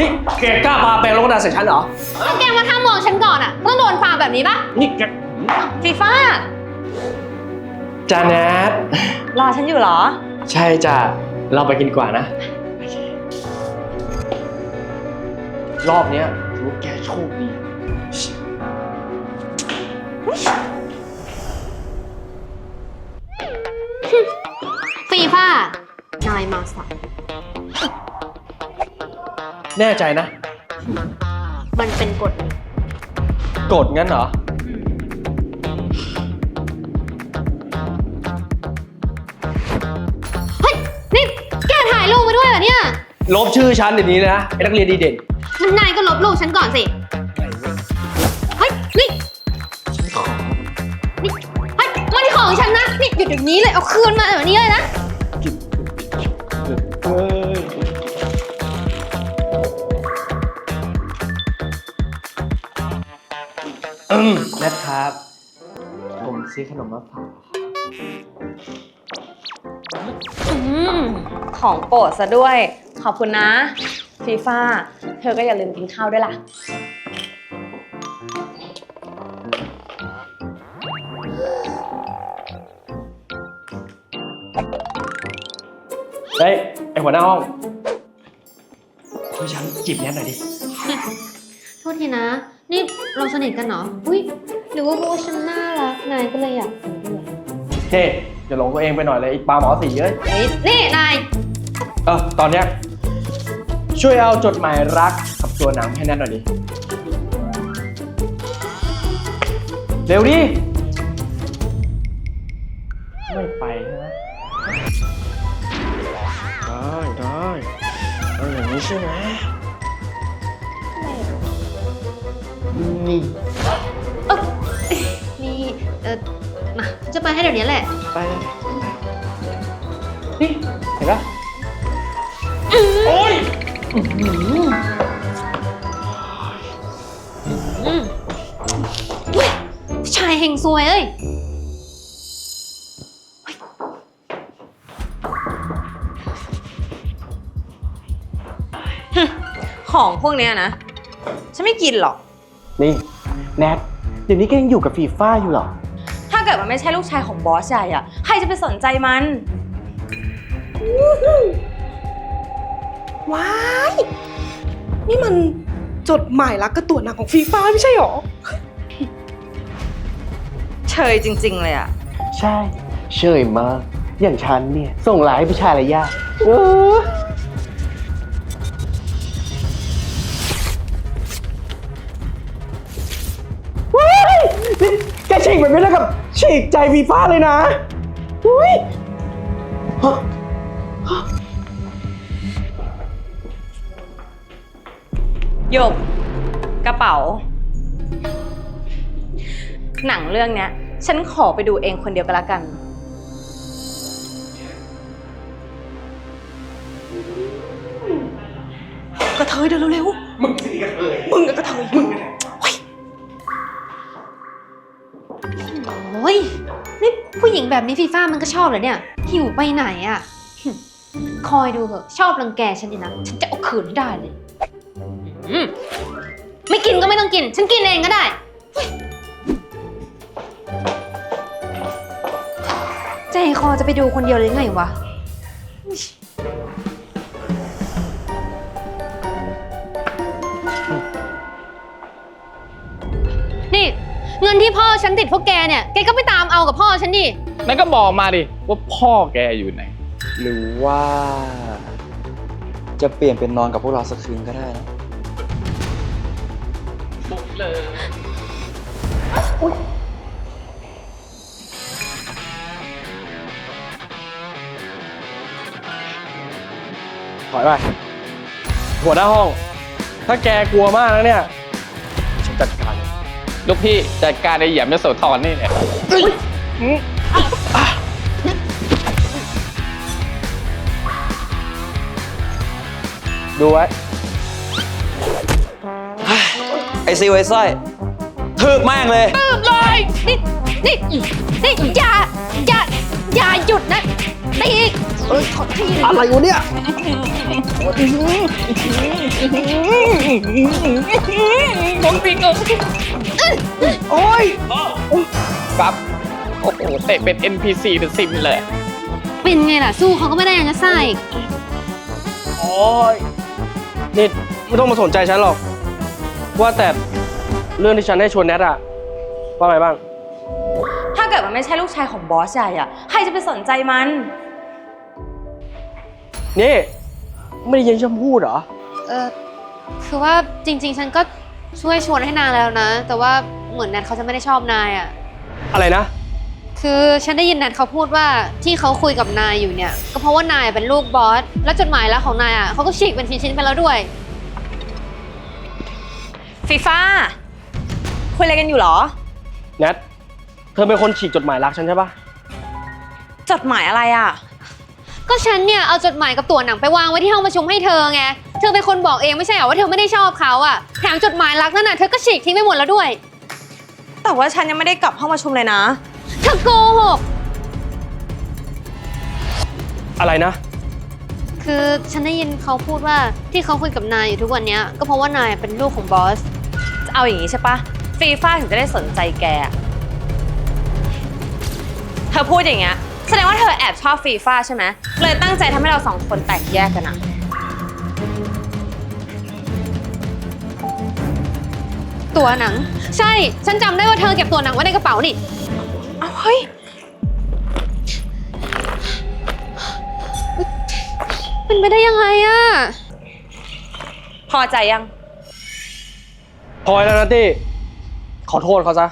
นี่แกกล้าปาแปรงลงกระดาษใส่ฉันเหรอ ถ้าแกมาทำมองฉันก่อนอะก็ต้องโดนฟาแบบนี้ปะนี่แกฟีฟ่าจาแนทรอฉันอยู่เหรอ ใช่จ้ะ เราไปกินดีกว่านะ รอบเนี้ยถือว่าแกโชคดี ฟีฟ่านายมาสาย แน่ใจนะ มันเป็นกฎนี้กดงั้นเหรอ เฮ้ย นี่แกถ่ายรูปมาด้วยเหรอเนี่ยลบชื่อฉันเดี๋ยวนี้เลยนะไอ้นักเรียนดีเด่น งั้นนายก็ลบรูปฉันก่อนสิ เฮ้ย นี่ฉันขอนี่เฮ้ยมันของฉันนะ นี่หยุดเดี๋ยวนี้เลย เอาคืนมาเดี๋ยวนี้เลยนะ ครับ ผมซื้อขนมมาฝากอืมของโปรดซะด้วย ขอบคุณนะฟีฟ่าเธอก็อย่าลืมกินข้าวด้วยล่ะ เฮ้ยไอหัวหน้าห้องช่วยฉันจีบแนทหน่อยดิ โทษทีนะ นี่เราสนิทกันเหรอ อุ้ย หรือว่าเพราะว่าฉันน่ารักนายก็เลยอยากคุยด้วยเฮ้อย่าหลงตัวเองไปหน่อยเลยไอ้ปลาหมอสีเอ้ยนี่นี่นาย เออตอนเนี้ยช่วยเอาจดหมายรักกับตัวหนังให้แนทหน่อยดิเร็วดิไม่ไปใช่ไหมได้ได้เอาอย่างนี้ใช่ไหมนี่ จะไปให้เดี๋ยวนี้แหละ ไปเลยนี่เห็นปะโอ้ยอืมอุ๊ยผู้ชายเฮงซวยเอ้ย ของพวกเนี้ยนะ ฉันไม่กินหรอก นี่ แนทเดี๋ยวนี้แกยังอยู่กับฟีฟ่าอยู่เหรอถ้า เกิดมันไม่ใช่ลูกชายของบอสใหญ่อะใครจะไปสนใจมัน ว้าย นี่มันจดหมายรักกับตัวหนังของฟีฟ่าไม่ใช่หรอ เชยจริง ๆ เลยอะใช่ เชยมาก อย่างฉันเนี่ย ส่งไลน์ให้ผู้ชายระยะเออว้ายนี่แกฉีกแบบนี้แล้วกับ ฉีกใจฟีฟ่าเลยนะอุ้ยฮะหยกกระเป๋า หนังเรื่องเนี้ย ฉันขอไปดูเองคนเดียวก็แล้วกัน กระเทยเดี๋ยวเร็วมึงสิกระเทยๆมึงกับกระเทยมึง หญิงแบบนี้ฟีฟ่ามันก็ชอบเหรอเนี่ย หิวไปไหนอะ่ะหึคอยดูเถอะ ชอบรังแกฉันดีนะ ฉันจะเอาคืนให้ได้เลยอืมไม่กินก็ไม่ต้องกิน ฉันกินเองก็ได้เฮ้ยใจคอจะไปดูคนเดียวเลยไงวะ นี่ เงินที่พ่อฉันติดพวกแกเนี่ย แกก็ไปตามเอากับพ่อฉันดิ นั่นก็บอกมาดิว่าพ่อแกอยู่ไหน หรือว่า จะเปลี่ยนเป็นนอนกับพวกเราสักคืนก็ได้นะถอยไปหัวหน้าห้อง ถ้าแกกลัวมากแล้วเนี่ยฉันจัดการเลย ลูกพี่จัดการไอ้เหยียมยโสธรนี่แหละ ดูไว้ ไอซิวไอสร้อยถึกแม่งเลยเลยนี่นี่นี่อย่าอย่าอย่าหยุดนะตีอีกเอ้ยอะไรวะเนี่ยโอ้ย ครับ โอ้โหเตะเป็น NPC เป็นซิมเลย เป็นไงล่ะ สู้เขาก็ไม่ได้ยังจะไส้อีกโอ้ยนี่ไม่ต้องมาสนใจฉันหรอก ว่าแต่เรื่องที่ฉันให้ชวนแนทอะว่าไงบ้าง ถ้าเกิดมันไม่ใช่ลูกชายของบอสใหญ่อะใครจะไปสนใจมัน นี่ ไม่ได้ยินฉันพูดเหรอ เออคือว่าจริง ๆ ฉันก็ช่วยชวนให้นายแล้วนะ แต่ว่าเหมือนแนทเขาจะไม่ได้ชอบนายอะอะไรนะ คือฉันได้ยินแนทเขาพูดว่าที่เขาคุยกับนายอยู่เนี่ย ก็เพราะว่านายเป็นลูกบอส แล้วจดหมายรักของนายอะเขาก็ฉีกเป็นชิ้นๆไปแล้วด้วย ฟีฟ่าคุยอะไรกันอยู่เหรอ แนทเธอเป็นคนฉีกจดหมายรักฉันใช่ปะจดหมายอะไรอะก็ฉันเนี่ยเอาจดหมายกับตัวหนังไปวางไว้ที่ห้องประชุมให้เธอไง เธอเป็นคนบอกเองไม่ใช่เหรอว่าเธอไม่ได้ชอบเขาอะแถมจดหมายรักนั่นน่ะเธอก็ฉีกทิ้งไปหมดแล้วด้วย แต่ว่าฉันยังไม่ได้กลับห้องประชุมเลยนะ เธอโกหก อะไรนะ คือฉันได้ยินเขาพูดว่าที่เขาคุยกับนายอยู่ทุกวันเนี้ยก็เพราะว่านายเป็นลูกของบอส จะเอาอย่างนี้ใช่ปะฟีฟ่าถึงจะได้สนใจแกอะเธอพูดอย่างเงี้ยแสดงว่าเธอแอบชอบฟีฟ่าใช่ไหมเลยตั้งใจทำให้เราสองคนแตกแยกกันอะตัวหนัง ใช่ ฉันจำได้ว่าเธอเก็บตัวหนังไว้ในกระเป๋านี่ เอาเฮ้ย เป็นไปได้ยังไงอะพอใจยัง พอยแล้วนะตี้ขอโทษเขาซะ